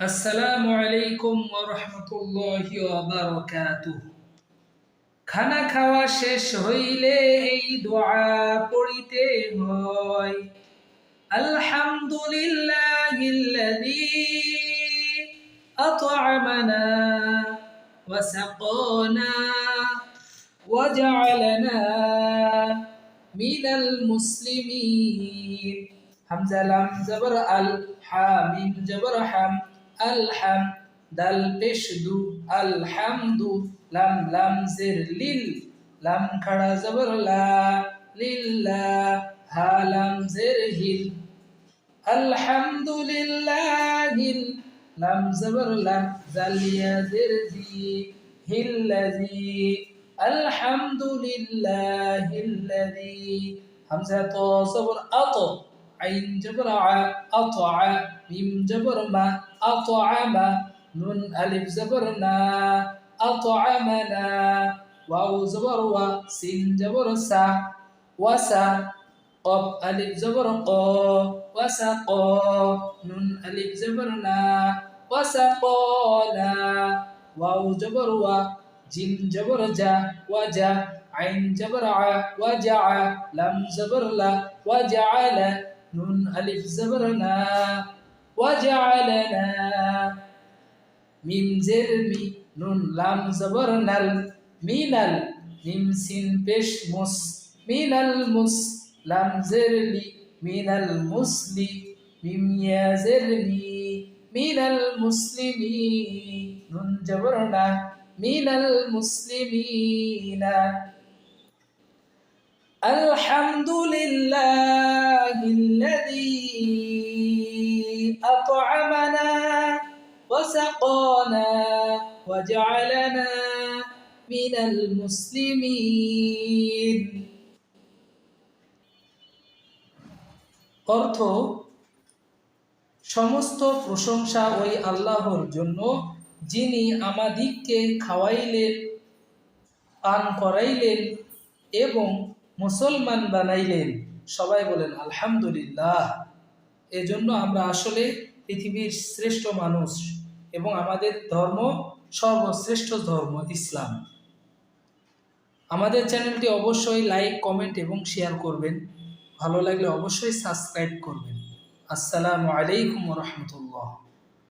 আসসালামু আলাইকুম রাহমাতুল্লাহি খানা খাওয়া শেষ হইলে এই দোয়া পড়িতে হয়। আলহামদুলিল্লাহিল্লাযী আত'আমানা ওয়া সাকানা ওয়া জা'আলানা মিনাল মুসলিমিন। হামজা লাম জবর আল হা মিম জবর হাম আলহাম দাল পেশ দু আলহামদু লাম লাম জের লিল লাম খাড়া জবর লা লিল্লা হা লাম জের হিল আলহামদুলিল্লাহিল লাম জবর লা জালিয়া জের জি হিল্লাজি আলহামদুলিল্লাহিল্লাযী হামজা তো জবর আত عين جبرع أطع ميم جبرما أطعما أطعم نون ألف زبرنا أطعمنا واو زبر و سين جبر سا وسا قب ألف زبر قو وسقو نون ألف زبرنا وسا قونا واو جبر و جيم جبر جا وجا عين جبرع وجع لم زبر لا وجعل نون ألف زبرنا وجعلنا ميم زرمي نون لام زبرنا من ميم سين بيش مس من المس لام زرلي من المسلي ميم يا زرمي من المسلمين نون جبرنا من المسلمين الحمد لله الذي أطعمنا وسقانا وجعلنا من المسلمين অর্থ সমস্ত প্রশংসা ওই আল্লাহর জন্য যিনি আমাদিগকে খাওয়াইলেন পান করাইলেন এবং মুসলমান বানাইলেন সবাই বলেন, আলহামদুলিল্লাহ। এজন্য আমরা আসলে পৃথিবীর শ্রেষ্ঠ মানুষ এবং আমাদের ধর্ম সর্বশ্রেষ্ঠ ধর্ম, ইসলাম। আমাদের চ্যানেলটি অবশ্যই লাইক, কমেন্ট এবং শেয়ার করবেন। ভালো লাগলে অবশ্যই সাবস্ক্রাইব করবেন। আসসালামু আলাইকুম রহমতুল্লাহ।